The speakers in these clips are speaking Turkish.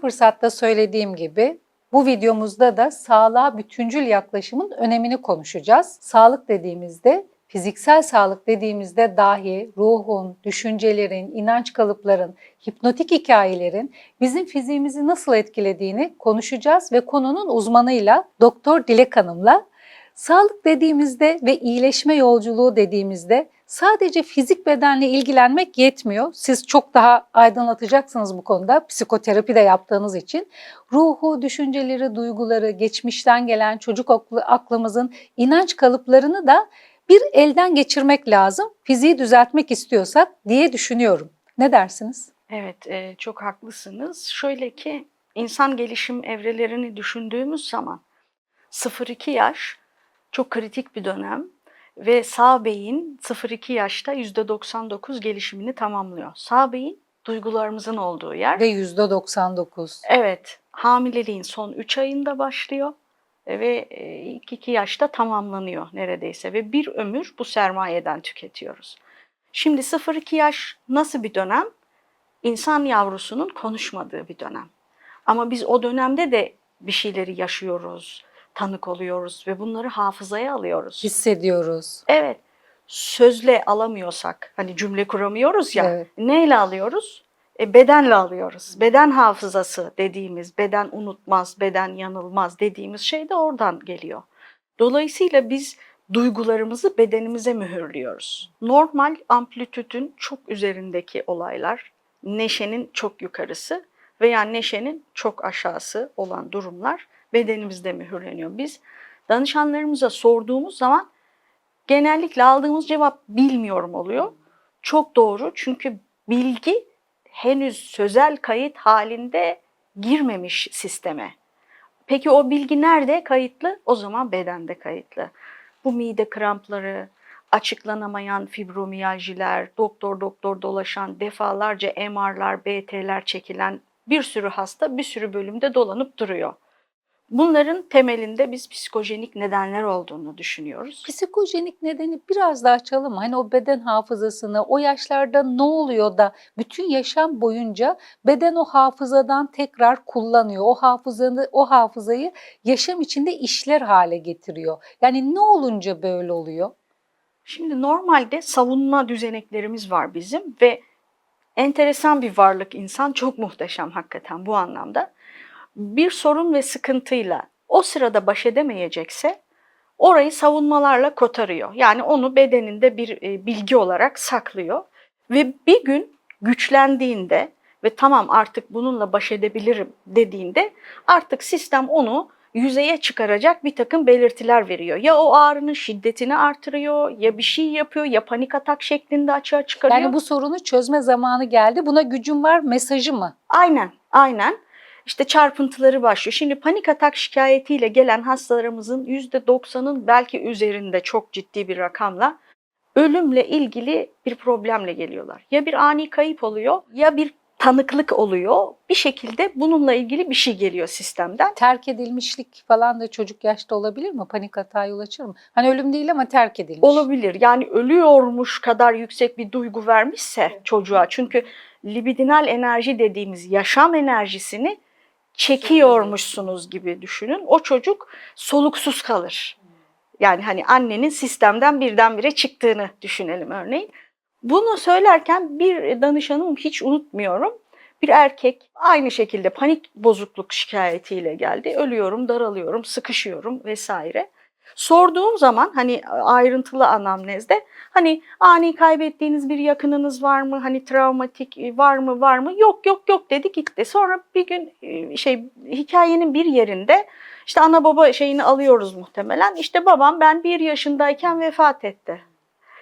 Fırsatta söylediğim gibi bu videomuzda da sağlığa bütüncül yaklaşımın önemini konuşacağız. Sağlık dediğimizde Fiziksel sağlık dediğimizde dahi ruhun, düşüncelerin, inanç kalıpların, hipnotik hikayelerin bizim fiziğimizi nasıl etkilediğini konuşacağız ve konunun uzmanıyla Doktor Dilek Hanım'la sağlık dediğimizde ve iyileşme yolculuğu dediğimizde sadece fizik bedenle ilgilenmek yetmiyor. Siz çok daha aydınlatacaksınız bu konuda psikoterapi de yaptığınız için. Ruhu, düşünceleri, duyguları, geçmişten gelen çocuk aklı- aklımızın inanç kalıplarını da bir elden geçirmek lazım fiziği düzeltmek istiyorsak diye düşünüyorum. Ne dersiniz? Evet, e, çok haklısınız. Şöyle ki insan gelişim evrelerini düşündüğümüz zaman 0-2 yaş çok kritik bir dönem ve sağ beyin 0-2 yaşta %99 gelişimini tamamlıyor. Sağ beyin duygularımızın olduğu yer. Ve yüzde 99. Evet, hamileliğin son 3 ayında başlıyor ve e, ilk 2 yaşta tamamlanıyor neredeyse ve bir ömür bu sermayeden tüketiyoruz. Şimdi 0-2 yaş nasıl bir dönem? İnsan yavrusunun konuşmadığı bir dönem. Ama biz o dönemde de bir şeyleri yaşıyoruz, tanık oluyoruz ve bunları hafızaya alıyoruz. Hissediyoruz. Evet, sözle alamıyorsak, hani cümle kuramıyoruz ya, Evet. neyle alıyoruz? E, bedenle alıyoruz. Beden hafızası dediğimiz, beden unutmaz, beden yanılmaz dediğimiz şey de oradan geliyor. Dolayısıyla biz duygularımızı bedenimize mühürlüyoruz. Normal amplitüdün çok üzerindeki olaylar, neşenin çok yukarısı veya neşenin çok aşağısı olan durumlar bedenimizde mühürleniyor. Biz danışanlarımıza sorduğumuz zaman genellikle aldığımız cevap bilmiyorum oluyor. Çok doğru çünkü bilgi henüz sözel kayıt halinde girmemiş sisteme. Peki o bilgi nerede kayıtlı? O zaman bedende kayıtlı. Bu mide krampları, açıklanamayan fibromiyaljiler, doktor doktor dolaşan, defalarca MR'lar, BT'ler çekilen bir sürü hasta bir sürü bölümde dolanıp duruyor. Bunların temelinde biz psikojenik nedenler olduğunu düşünüyoruz. Psikojenik nedeni biraz daha açalım? Hani o beden hafızasını, o yaşlarda ne oluyor da bütün yaşam boyunca beden o hafızadan tekrar kullanıyor. O hafızanı, o hafızayı yaşam içinde işler hale getiriyor. Yani ne olunca böyle oluyor? Şimdi normalde savunma düzeneklerimiz var bizim ve enteresan bir varlık insan çok muhteşem hakikaten bu anlamda. Bir sorun ve sıkıntıyla o sırada baş edemeyecekse orayı savunmalarla kotarıyor. Yani onu bedeninde bir e, bilgi olarak saklıyor ve bir gün güçlendiğinde ve tamam artık bununla baş edebilirim dediğinde artık sistem onu yüzeye çıkaracak bir takım belirtiler veriyor. Ya o ağrının şiddetini artırıyor, ya bir şey yapıyor, ya panik atak şeklinde açığa çıkarıyor. Yani bu sorunu çözme zamanı geldi. Buna gücüm var mesajı mı? Aynen, aynen. İşte çarpıntıları başlıyor. Şimdi panik atak şikayetiyle gelen hastalarımızın %90'ın belki üzerinde çok ciddi bir rakamla ölümle ilgili bir problemle geliyorlar. Ya bir ani kayıp oluyor ya bir tanıklık oluyor. Bir şekilde bununla ilgili bir şey geliyor sistemden. Terk edilmişlik falan da çocuk yaşta olabilir mi? Panik atağa yol açır mı? Hani ölüm değil ama terk edilmiş. Olabilir. Yani ölüyormuş kadar yüksek bir duygu vermişse çocuğa. Çünkü libidinal enerji dediğimiz yaşam enerjisini çekiyormuşsunuz gibi düşünün. O çocuk soluksuz kalır. Yani hani annenin sistemden birdenbire çıktığını düşünelim örneğin. Bunu söylerken bir danışanım hiç unutmuyorum. Bir erkek aynı şekilde panik bozukluk şikayetiyle geldi. Ölüyorum, daralıyorum, sıkışıyorum vesaire. Sorduğum zaman hani ayrıntılı anamnezde hani ani kaybettiğiniz bir yakınınız var mı? Hani travmatik var mı var mı? Yok yok yok dedi gitti. Sonra bir gün e, şey hikayenin bir yerinde işte ana baba şeyini alıyoruz muhtemelen. İşte babam ben bir yaşındayken vefat etti.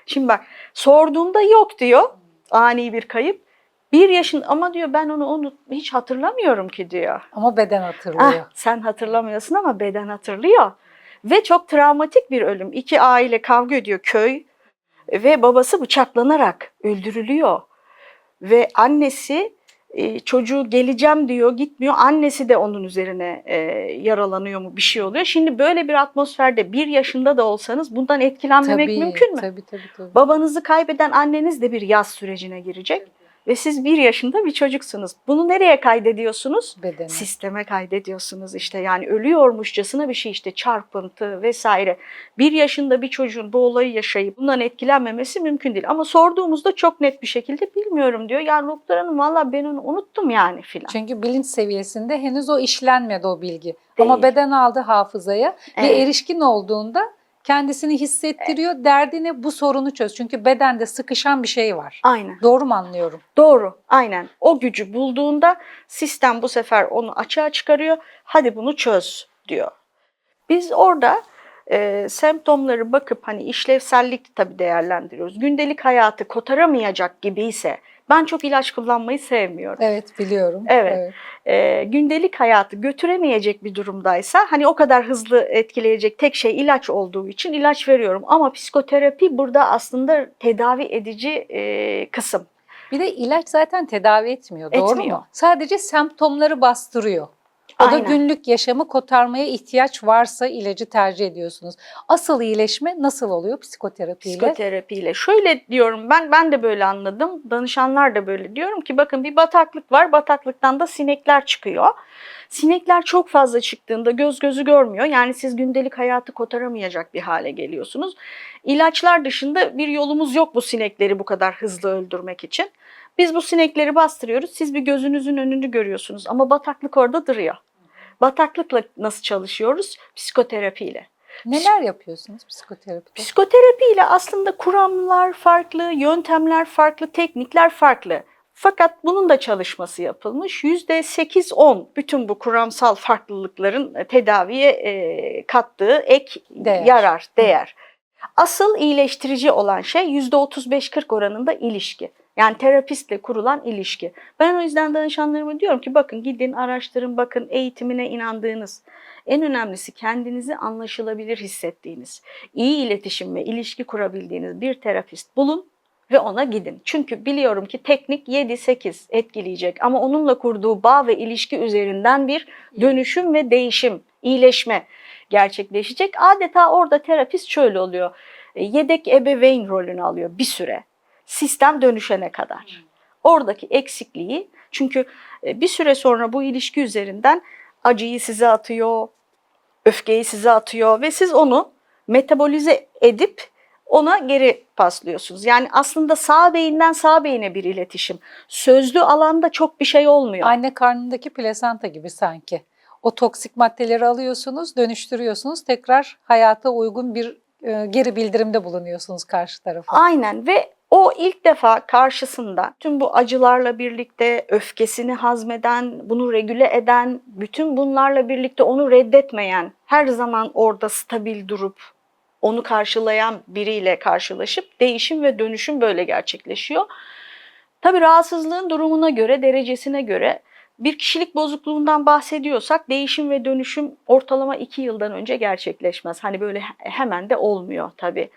Şimdi bak sorduğumda yok diyor ani bir kayıp. Bir yaşın ama diyor ben onu unut hiç hatırlamıyorum ki diyor. Ama beden hatırlıyor. Ah, sen hatırlamıyorsun ama beden hatırlıyor. Ve çok travmatik bir ölüm. İki aile kavga ediyor köy ve babası bıçaklanarak öldürülüyor. Ve annesi e, çocuğu geleceğim diyor gitmiyor. Annesi de onun üzerine e, yaralanıyor mu bir şey oluyor. Şimdi böyle bir atmosferde bir yaşında da olsanız bundan etkilenmemek Tabii, mümkün mü? Tabii tabii tabii. Babanızı kaybeden anneniz de bir yaz sürecine girecek. Ve siz bir yaşında bir çocuksunuz. Bunu nereye kaydediyorsunuz? Bedene. Sisteme kaydediyorsunuz işte yani ölüyormuşçasına bir şey işte çarpıntı vesaire. Bir yaşında bir çocuğun bu olayı yaşayıp bundan etkilenmemesi mümkün değil. Ama sorduğumuzda çok net bir şekilde bilmiyorum diyor. Yani doktor hanım valla ben onu unuttum yani filan. Çünkü bilinç seviyesinde henüz o işlenmedi o bilgi. Ama Değil. beden aldı hafızaya ve Evet. erişkin olduğunda kendisini hissettiriyor. Derdini bu sorunu çöz. Çünkü bedende sıkışan bir şey var. Aynen. Doğru mu anlıyorum? Doğru, aynen. O gücü bulduğunda sistem bu sefer onu açığa çıkarıyor. Hadi bunu çöz diyor. Biz orada e, semptomları bakıp hani işlevsellik tabii değerlendiriyoruz. Gündelik hayatı kotaramayacak gibiyse ben çok ilaç kullanmayı sevmiyorum. Evet biliyorum. Evet. E, gündelik hayatı götüremeyecek bir durumdaysa hani o kadar hızlı etkileyecek tek şey ilaç olduğu için ilaç veriyorum. Ama psikoterapi burada aslında tedavi edici e, kısım. Bir de ilaç zaten tedavi etmiyor. Doğru Etmiyor. mu? Sadece semptomları bastırıyor. O da günlük yaşamı kotarmaya ihtiyaç varsa ilacı tercih ediyorsunuz. Asıl iyileşme nasıl oluyor psikoterapiyle? Psikoterapiyle. Şöyle diyorum ben ben de böyle anladım. Danışanlar da böyle diyorum ki bakın bir bataklık var. Bataklıktan da sinekler çıkıyor. Sinekler çok fazla çıktığında göz gözü görmüyor. Yani siz gündelik hayatı kotaramayacak bir hale geliyorsunuz. İlaçlar dışında bir yolumuz yok bu sinekleri bu kadar hızlı öldürmek için. Biz bu sinekleri bastırıyoruz. Siz bir gözünüzün önünü görüyorsunuz ama bataklık orada duruyor. Bataklıkla nasıl çalışıyoruz? Psikoterapiyle. Neler yapıyorsunuz psikoterapide? Psikoterapiyle aslında kuramlar farklı, yöntemler farklı, teknikler farklı. Fakat bunun da çalışması yapılmış. %8-10 bütün bu kuramsal farklılıkların e, tedaviye e, kattığı ek Değer. yarar, değer. Asıl iyileştirici olan şey %35-40 oranında ilişki. Yani terapistle kurulan ilişki. Ben o yüzden danışanlarıma diyorum ki bakın gidin araştırın bakın eğitimine inandığınız. En önemlisi kendinizi anlaşılabilir hissettiğiniz, iyi iletişim ve ilişki kurabildiğiniz bir terapist bulun ve ona gidin. Çünkü biliyorum ki teknik 7-8 etkileyecek ama onunla kurduğu bağ ve ilişki üzerinden bir dönüşüm ve değişim, iyileşme gerçekleşecek. Adeta orada terapist şöyle oluyor. Yedek ebeveyn rolünü alıyor bir süre. Sistem dönüşene kadar. Oradaki eksikliği çünkü e, bir süre sonra bu ilişki üzerinden acıyı size atıyor, öfkeyi size atıyor ve siz onu metabolize edip ona geri paslıyorsunuz. Yani aslında sağ beyinden sağ beyine bir iletişim. Sözlü alanda çok bir şey olmuyor. Anne karnındaki plasenta gibi sanki. O toksik maddeleri alıyorsunuz, dönüştürüyorsunuz. Tekrar hayata uygun bir e, geri bildirimde bulunuyorsunuz karşı tarafa. Aynen ve o ilk defa karşısında tüm bu acılarla birlikte öfkesini hazmeden, bunu regüle eden, bütün bunlarla birlikte onu reddetmeyen, her zaman orada stabil durup onu karşılayan biriyle karşılaşıp değişim ve dönüşüm böyle gerçekleşiyor. Tabii rahatsızlığın durumuna göre, derecesine göre bir kişilik bozukluğundan bahsediyorsak değişim ve dönüşüm ortalama 2 yıldan önce gerçekleşmez. Hani böyle hemen de olmuyor tabii.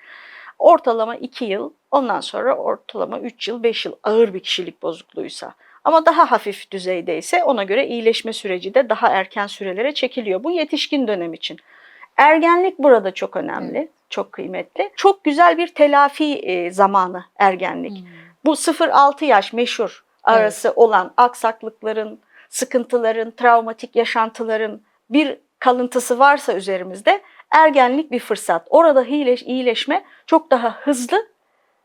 Ortalama 2 yıl, ondan sonra ortalama 3 yıl, 5 yıl ağır bir kişilik bozukluğuysa. Ama daha hafif düzeydeyse ona göre iyileşme süreci de daha erken sürelere çekiliyor. Bu yetişkin dönem için. Ergenlik burada çok önemli, çok kıymetli. Çok güzel bir telafi e, zamanı ergenlik. Hmm. Bu 0-6 yaş meşhur arası olan aksaklıkların, sıkıntıların, travmatik yaşantıların bir kalıntısı varsa üzerimizde ergenlik bir fırsat. Orada iyileş, iyileşme çok daha hızlı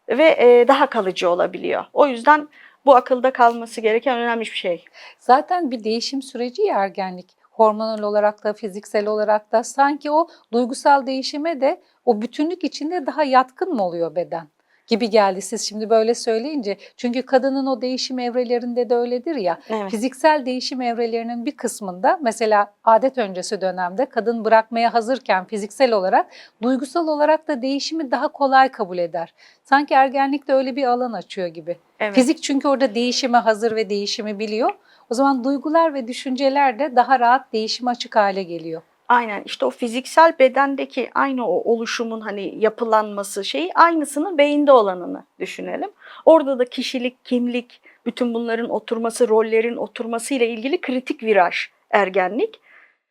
ve e, daha kalıcı olabiliyor. O yüzden bu akılda kalması gereken önemli bir şey. Zaten bir değişim süreci ya ergenlik. Hormonal olarak da fiziksel olarak da sanki o duygusal değişime de o bütünlük içinde daha yatkın mı oluyor beden? Gibi geldi siz şimdi böyle söyleyince. Çünkü kadının o değişim evrelerinde de öyledir ya. Evet. Fiziksel değişim evrelerinin bir kısmında mesela adet öncesi dönemde kadın bırakmaya hazırken fiziksel olarak duygusal olarak da değişimi daha kolay kabul eder. Sanki ergenlikte öyle bir alan açıyor gibi. Evet. Fizik çünkü orada değişime hazır ve değişimi biliyor. O zaman duygular ve düşünceler de daha rahat değişime açık hale geliyor. Aynen işte o fiziksel bedendeki aynı o oluşumun hani yapılanması şeyi aynısının beyinde olanını düşünelim. Orada da kişilik, kimlik, bütün bunların oturması, rollerin oturması ile ilgili kritik viraj ergenlik.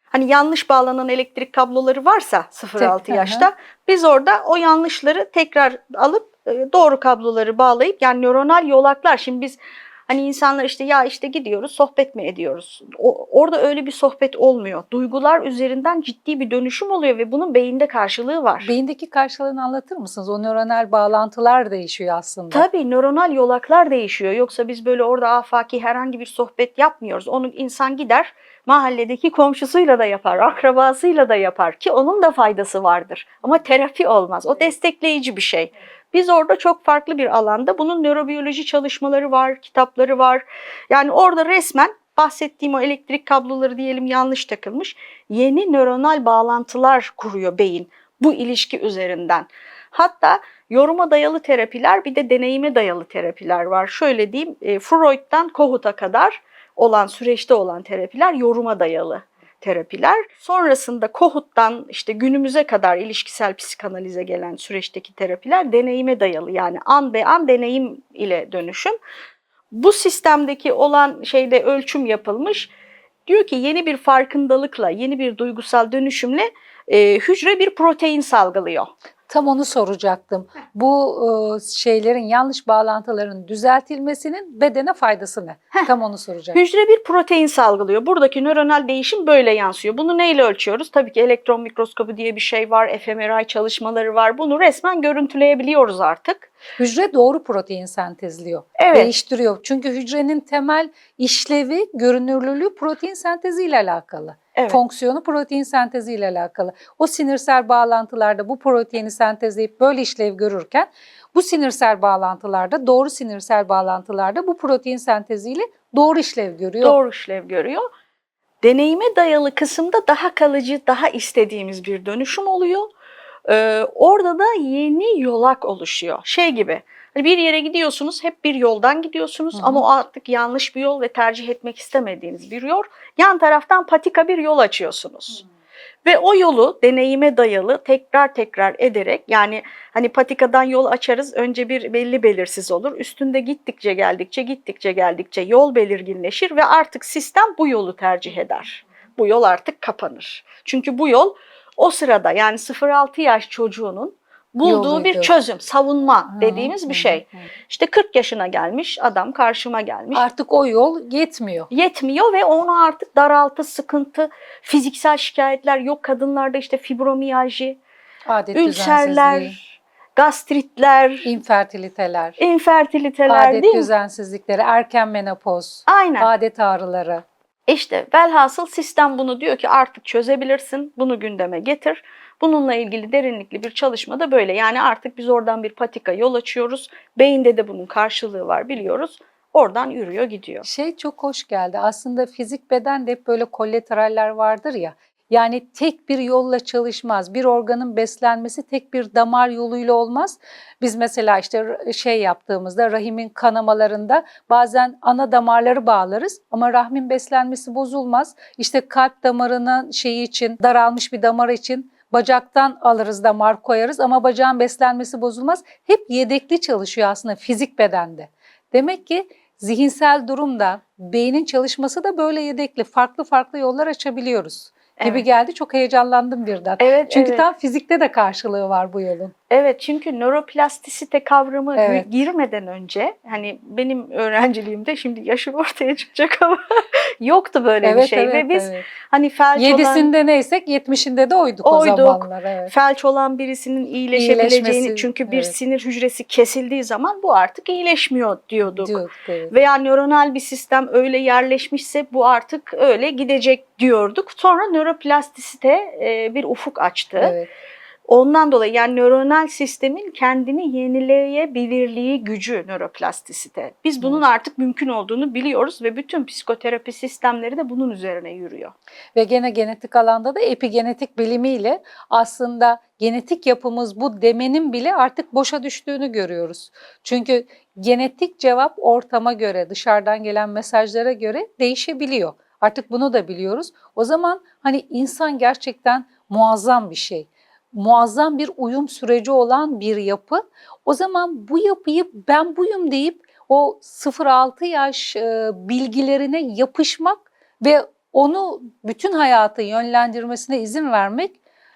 Hani yanlış bağlanan elektrik kabloları varsa 0-6 Tek- yaşta biz orada o yanlışları tekrar alıp e, doğru kabloları bağlayıp yani nöronal yolaklar şimdi biz Hani insanlar işte ya işte gidiyoruz sohbet mi ediyoruz? O, orada öyle bir sohbet olmuyor. Duygular üzerinden ciddi bir dönüşüm oluyor ve bunun beyinde karşılığı var. Beyindeki karşılığını anlatır mısınız? O nöronal bağlantılar değişiyor aslında. Tabii nöronal yolaklar değişiyor. Yoksa biz böyle orada afaki herhangi bir sohbet yapmıyoruz. Onu insan gider mahalledeki komşusuyla da yapar, akrabasıyla da yapar ki onun da faydası vardır. Ama terapi olmaz. O destekleyici bir şey. Biz orada çok farklı bir alanda bunun nörobiyoloji çalışmaları var, kitapları var. Yani orada resmen bahsettiğim o elektrik kabloları diyelim yanlış takılmış. Yeni nöronal bağlantılar kuruyor beyin bu ilişki üzerinden. Hatta yoruma dayalı terapiler bir de deneyime dayalı terapiler var. Şöyle diyeyim e, Freud'dan Kohut'a kadar olan süreçte olan terapiler yoruma dayalı terapiler. Sonrasında Kohut'tan işte günümüze kadar ilişkisel psikanalize gelen süreçteki terapiler deneyime dayalı. Yani an be an deneyim ile dönüşüm. Bu sistemdeki olan şeyde ölçüm yapılmış. Diyor ki yeni bir farkındalıkla, yeni bir duygusal dönüşümle e, hücre bir protein salgılıyor. Tam onu soracaktım. Bu e, şeylerin yanlış bağlantıların düzeltilmesinin bedene faydası ne? Tam onu soracaktım. Hücre bir protein salgılıyor. Buradaki nöronal değişim böyle yansıyor. Bunu neyle ölçüyoruz? Tabii ki elektron mikroskobu diye bir şey var, fMRI çalışmaları var. Bunu resmen görüntüleyebiliyoruz artık. Hücre doğru protein sentezliyor. Evet. Değiştiriyor. Çünkü hücrenin temel işlevi, görünürlülüğü protein senteziyle alakalı. Evet. Fonksiyonu protein senteziyle alakalı. O sinirsel bağlantılarda bu proteini sentezleyip böyle işlev görürken bu sinirsel bağlantılarda, doğru sinirsel bağlantılarda bu protein senteziyle doğru işlev görüyor. Doğru işlev görüyor. Deneyime dayalı kısımda daha kalıcı, daha istediğimiz bir dönüşüm oluyor. Ee, orada da yeni yolak oluşuyor. Şey gibi, hani bir yere gidiyorsunuz, hep bir yoldan gidiyorsunuz Hı hı. ama o artık yanlış bir yol ve tercih etmek istemediğiniz bir yol. Yan taraftan patika bir yol açıyorsunuz. Ve o yolu deneyime dayalı tekrar tekrar ederek yani hani patikadan yol açarız önce bir belli belirsiz olur. Üstünde gittikçe geldikçe gittikçe geldikçe yol belirginleşir ve artık sistem bu yolu tercih eder. Bu yol artık kapanır. Çünkü bu yol o sırada yani 0-6 yaş çocuğunun bulduğu bir çözüm, savunma Hı, dediğimiz hı, bir şey. hı. İşte 40 yaşına gelmiş adam karşıma gelmiş. Artık o yol yetmiyor. Yetmiyor ve onu artık daraltı, sıkıntı, fiziksel şikayetler yok kadınlarda işte fibromiyalji, Adet ülserler, gastritler, infertiliteler, infertiliteler adet düzensizlikleri, erken menopoz, Aynen. adet ağrıları. İşte velhasıl sistem bunu diyor ki artık çözebilirsin, bunu gündeme getir. Bununla ilgili derinlikli bir çalışma da böyle. Yani artık biz oradan bir patika yol açıyoruz. Beyinde de bunun karşılığı var biliyoruz. Oradan yürüyor gidiyor. Şey çok hoş geldi. Aslında fizik beden de hep böyle kolateraller vardır ya. Yani tek bir yolla çalışmaz. Bir organın beslenmesi tek bir damar yoluyla olmaz. Biz mesela işte şey yaptığımızda rahimin kanamalarında bazen ana damarları bağlarız ama rahmin beslenmesi bozulmaz. İşte kalp damarının şeyi için daralmış bir damar için bacaktan alırız damar koyarız ama bacağın beslenmesi bozulmaz. Hep yedekli çalışıyor aslında fizik bedende. Demek ki zihinsel durumda beynin çalışması da böyle yedekli. Farklı farklı yollar açabiliyoruz gibi Evet. geldi. Çok heyecanlandım birden. Evet, Çünkü evet. tam fizikte de karşılığı var bu yolun. Evet çünkü nöroplastisite kavramı Evet. girmeden önce hani benim öğrenciliğimde şimdi yaşım ortaya çıkacak ama yoktu böyle bir şey ve biz evet. hani felç olan Yedisinde neysek yetmişinde de oyduk, Oyduk. o zamanlar. Evet. felç olan birisinin iyileşebileceğini çünkü bir evet. sinir hücresi kesildiği zaman bu artık iyileşmiyor diyorduk. Diyorduk, evet. Veya nöronal bir sistem öyle yerleşmişse bu artık öyle gidecek diyorduk. Sonra nöroplastisite bir ufuk açtı. evet. Ondan dolayı yani nöronal sistemin kendini yenileyebilirliği gücü nöroplastisite. Biz bunun artık mümkün olduğunu biliyoruz ve bütün psikoterapi sistemleri de bunun üzerine yürüyor. Ve gene genetik alanda da epigenetik bilimiyle aslında genetik yapımız bu demenin bile artık boşa düştüğünü görüyoruz. Çünkü genetik cevap ortama göre, dışarıdan gelen mesajlara göre değişebiliyor. Artık bunu da biliyoruz. O zaman hani insan gerçekten muazzam bir şey. Muazzam bir uyum süreci olan bir yapı. O zaman bu yapıyı ben buyum deyip o 0-6 yaş e, bilgilerine yapışmak ve onu bütün hayatı yönlendirmesine izin vermek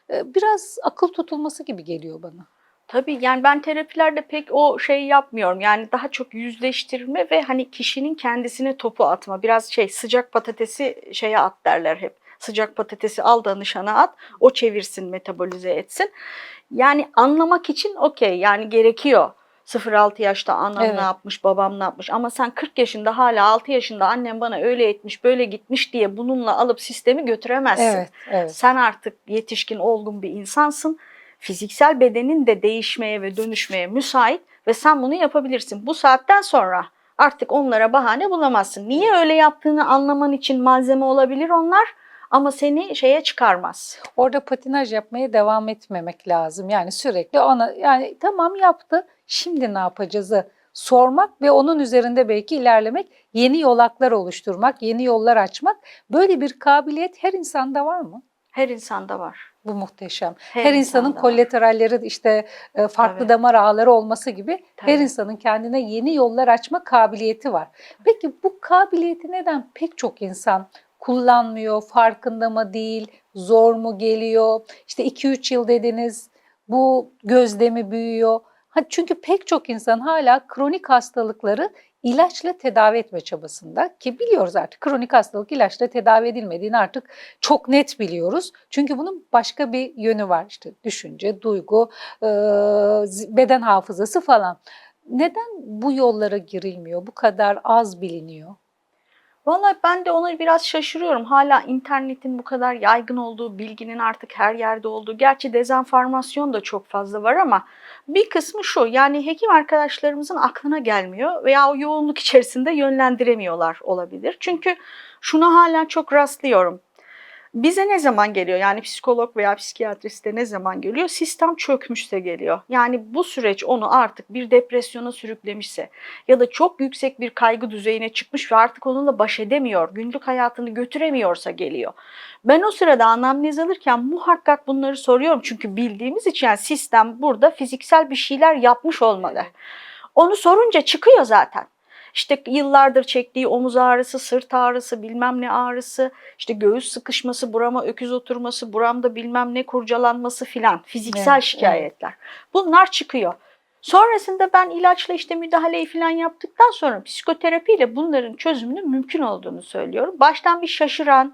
e, biraz akıl tutulması gibi geliyor bana. Tabii yani ben terapilerde pek o şeyi yapmıyorum. Yani daha çok yüzleştirme ve hani kişinin kendisine topu atma. Biraz şey sıcak patatesi şeye at derler hep. Sıcak patatesi al danışana at. O çevirsin, metabolize etsin. Yani anlamak için okey yani gerekiyor. 0-6 yaşta anam Evet. ne yapmış, babam ne yapmış ama sen 40 yaşında hala 6 yaşında annem bana öyle etmiş, böyle gitmiş diye bununla alıp sistemi götüremezsin. Evet, evet. Sen artık yetişkin, olgun bir insansın. Fiziksel bedenin de değişmeye ve dönüşmeye müsait ve sen bunu yapabilirsin. Bu saatten sonra artık onlara bahane bulamazsın. Niye öyle yaptığını anlaman için malzeme olabilir onlar ama seni şeye çıkarmaz. Orada patinaj yapmaya devam etmemek lazım. Yani sürekli ona yani tamam yaptı. Şimdi ne yapacağızı sormak ve onun üzerinde belki ilerlemek, yeni yolaklar oluşturmak, yeni yollar açmak. Böyle bir kabiliyet her insanda var mı? Her insanda var. Bu muhteşem. Her Her, insanın kolateralleri işte e, farklı Tabii. damar ağları olması gibi her Tabii. insanın kendine yeni yollar açma kabiliyeti var. Peki bu kabiliyeti neden pek çok insan kullanmıyor, farkında mı değil, zor mu geliyor? İşte 2-3 yıl dediniz, bu gözlemi büyüyor. Ha, çünkü pek çok insan hala kronik hastalıkları ilaçla tedavi etme çabasında ki biliyoruz artık kronik hastalık ilaçla tedavi edilmediğini artık çok net biliyoruz. Çünkü bunun başka bir yönü var işte düşünce, duygu, beden hafızası falan. Neden bu yollara girilmiyor? Bu kadar az biliniyor? Vallahi ben de ona biraz şaşırıyorum. Hala internetin bu kadar yaygın olduğu, bilginin artık her yerde olduğu. Gerçi dezenformasyon da çok fazla var ama bir kısmı şu. Yani hekim arkadaşlarımızın aklına gelmiyor veya o yoğunluk içerisinde yönlendiremiyorlar olabilir. Çünkü şunu hala çok rastlıyorum. Bize ne zaman geliyor? Yani psikolog veya psikiyatriste ne zaman geliyor? Sistem çökmüşse geliyor. Yani bu süreç onu artık bir depresyona sürüklemişse ya da çok yüksek bir kaygı düzeyine çıkmış ve artık onunla baş edemiyor, günlük hayatını götüremiyorsa geliyor. Ben o sırada anamnez alırken muhakkak bunları soruyorum çünkü bildiğimiz için yani sistem burada fiziksel bir şeyler yapmış olmalı. Onu sorunca çıkıyor zaten. İşte yıllardır çektiği omuz ağrısı, sırt ağrısı, bilmem ne ağrısı, işte göğüs sıkışması, burama öküz oturması, buramda bilmem ne kurcalanması filan fiziksel Evet, şikayetler. Bunlar çıkıyor. Sonrasında ben ilaçla işte müdahaleyi falan yaptıktan sonra psikoterapiyle bunların çözümünün mümkün olduğunu söylüyorum. Baştan bir şaşıran,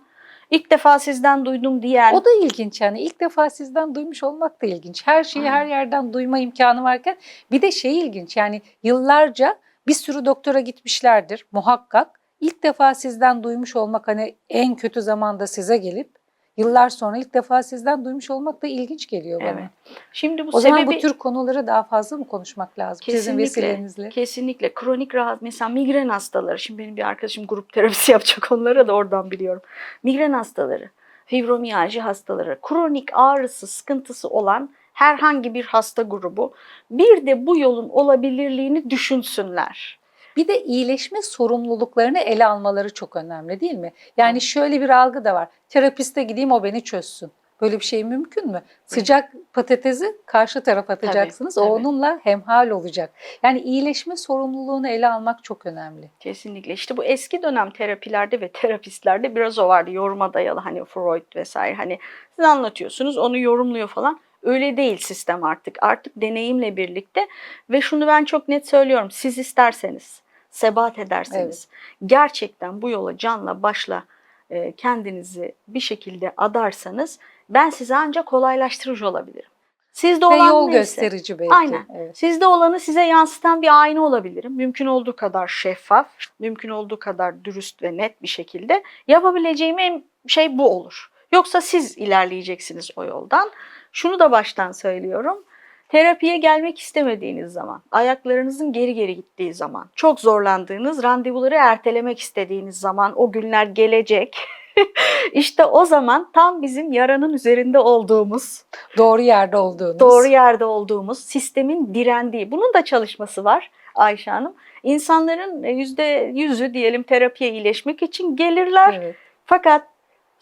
ilk defa sizden duydum diyen. O da ilginç yani ilk defa sizden duymuş olmak da ilginç. Her şeyi Aynen. her yerden duyma imkanı varken bir de şey ilginç yani yıllarca bir sürü doktora gitmişlerdir muhakkak. İlk defa sizden duymuş olmak hani en kötü zamanda size gelip yıllar sonra ilk defa sizden duymuş olmak da ilginç geliyor bana. Evet. Şimdi bu O sebebi zaman bu tür konuları daha fazla mı konuşmak lazım sizin vesilenizle? Kesinlikle. Kronik rahat mesela migren hastaları. Şimdi benim bir arkadaşım grup terapisi yapacak onlara da oradan biliyorum. Migren hastaları, fibromiyalji hastaları, kronik ağrısı, sıkıntısı olan herhangi bir hasta grubu bir de bu yolun olabilirliğini düşünsünler. Bir de iyileşme sorumluluklarını ele almaları çok önemli değil mi? Yani şöyle bir algı da var. Terapiste gideyim o beni çözsün. Böyle bir şey mümkün mü? Sıcak patatesi karşı tarafa atacaksınız. tabii. O onunla hemhal olacak. Yani iyileşme sorumluluğunu ele almak çok önemli. Kesinlikle. İşte bu eski dönem terapilerde ve terapistlerde biraz o vardı. Yoruma dayalı hani Freud vesaire. Hani siz anlatıyorsunuz onu yorumluyor falan. Öyle değil sistem artık. Artık deneyimle birlikte ve şunu ben çok net söylüyorum. Siz isterseniz, sebat ederseniz, gerçekten bu yola canla başla e, kendinizi bir şekilde adarsanız ben size ancak kolaylaştırıcı olabilirim. Sizde Ve olan yol neyse. gösterici belki. Aynen. Evet. Sizde olanı size yansıtan bir ayna olabilirim. Mümkün olduğu kadar şeffaf, mümkün olduğu kadar dürüst ve net bir şekilde yapabileceğim en şey bu olur. Yoksa siz ilerleyeceksiniz o yoldan. Şunu da baştan söylüyorum. Terapiye gelmek istemediğiniz zaman, ayaklarınızın geri geri gittiği zaman, çok zorlandığınız, randevuları ertelemek istediğiniz zaman o günler gelecek. işte o zaman tam bizim yaranın üzerinde olduğumuz, Doğru yerde olduğunuz. doğru yerde olduğumuz, sistemin direndiği. Bunun da çalışması var Ayşe Hanım. İnsanların yüzde yüzü diyelim terapiye iyileşmek için gelirler. Evet. Fakat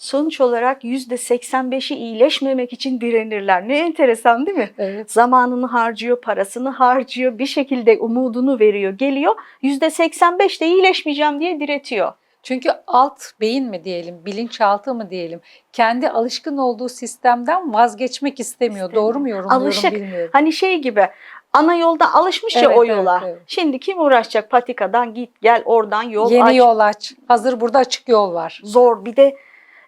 sonuç olarak yüzde 85'i iyileşmemek için direnirler. Ne enteresan değil mi? Evet. Zamanını harcıyor, parasını harcıyor, bir şekilde umudunu veriyor, geliyor. Yüzde 85 de iyileşmeyeceğim diye diretiyor. Çünkü alt beyin mi diyelim, bilinçaltı mı diyelim, kendi alışkın olduğu sistemden vazgeçmek istemiyor. İstemiyor. Doğru mu yorumluyorum Alışık. bilmiyorum. Hani şey gibi ana yolda alışmış ya Evet, o evet, yola. evet. Şimdi kim uğraşacak patikadan git gel oradan yol Yeni aç. yol aç. Hazır burada açık yol var. Zor bir de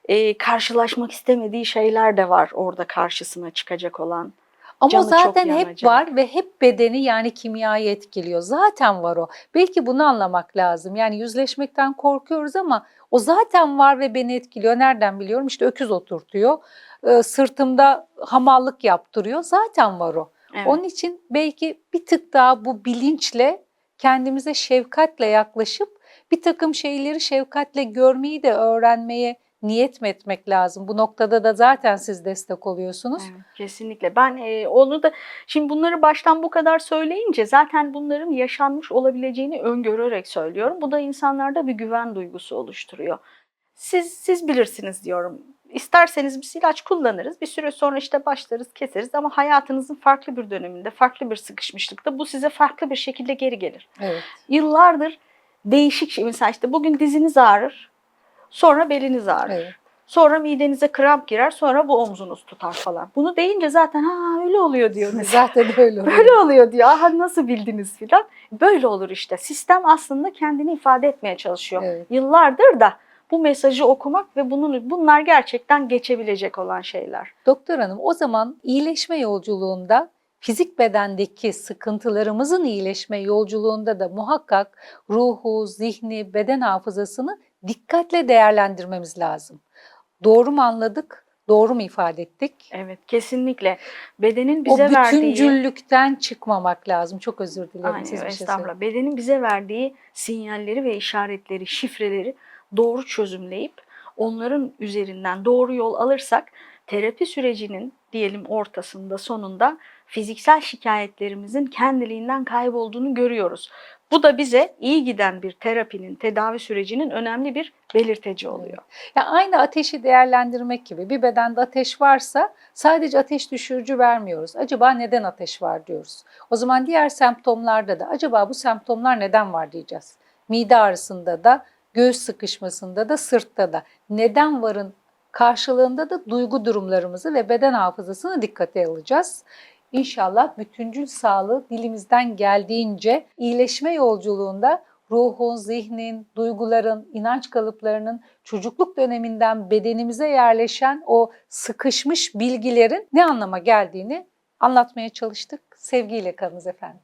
e, karşılaşmak istemediği şeyler de var orada karşısına çıkacak olan. Ama Canı zaten hep yanacak. var ve hep bedeni yani kimyayı etkiliyor. Zaten var o. Belki bunu anlamak lazım. Yani yüzleşmekten korkuyoruz ama o zaten var ve beni etkiliyor. Nereden biliyorum? İşte öküz oturtuyor. Ee, sırtımda hamallık yaptırıyor. Zaten var o. Evet. Onun için belki bir tık daha bu bilinçle kendimize şefkatle yaklaşıp bir takım şeyleri şefkatle görmeyi de öğrenmeye niyet mi etmek lazım? Bu noktada da zaten siz destek oluyorsunuz. Evet, kesinlikle. Ben e, onu da şimdi bunları baştan bu kadar söyleyince zaten bunların yaşanmış olabileceğini öngörerek söylüyorum. Bu da insanlarda bir güven duygusu oluşturuyor. Siz siz bilirsiniz diyorum. İsterseniz biz ilaç kullanırız. Bir süre sonra işte başlarız, keseriz ama hayatınızın farklı bir döneminde, farklı bir sıkışmışlıkta bu size farklı bir şekilde geri gelir. Evet. Yıllardır değişik şey. Mesela işte bugün diziniz ağrır, sonra beliniz ağrır. Evet. Sonra midenize kramp girer, sonra bu omzunuz tutar falan. Bunu deyince zaten ha öyle oluyor diyor. Zaten öyle oluyor. Böyle oluyor diyor. Aha nasıl bildiniz filan. Böyle olur işte. Sistem aslında kendini ifade etmeye çalışıyor. Evet. Yıllardır da bu mesajı okumak ve bunun bunlar gerçekten geçebilecek olan şeyler. Doktor hanım o zaman iyileşme yolculuğunda fizik bedendeki sıkıntılarımızın iyileşme yolculuğunda da muhakkak ruhu, zihni, beden hafızasını dikkatle değerlendirmemiz lazım. Doğru mu anladık? Doğru mu ifade ettik? Evet kesinlikle. Bedenin bize o verdiği bütüncüllükten çıkmamak lazım. Çok özür dilerim. Aynen, Siz bir şey estağfurullah. söyleyin. Bedenin bize verdiği sinyalleri ve işaretleri, şifreleri doğru çözümleyip onların üzerinden doğru yol alırsak terapi sürecinin diyelim ortasında sonunda fiziksel şikayetlerimizin kendiliğinden kaybolduğunu görüyoruz. Bu da bize iyi giden bir terapinin, tedavi sürecinin önemli bir belirteci oluyor. Ya aynı ateşi değerlendirmek gibi bir bedende ateş varsa sadece ateş düşürücü vermiyoruz. Acaba neden ateş var diyoruz. O zaman diğer semptomlarda da acaba bu semptomlar neden var diyeceğiz. Mide ağrısında da, göğüs sıkışmasında da, sırtta da neden varın karşılığında da duygu durumlarımızı ve beden hafızasını dikkate alacağız. İnşallah bütüncül sağlığı dilimizden geldiğince iyileşme yolculuğunda ruhun, zihnin, duyguların, inanç kalıplarının çocukluk döneminden bedenimize yerleşen o sıkışmış bilgilerin ne anlama geldiğini anlatmaya çalıştık. Sevgiyle kalınız efendim.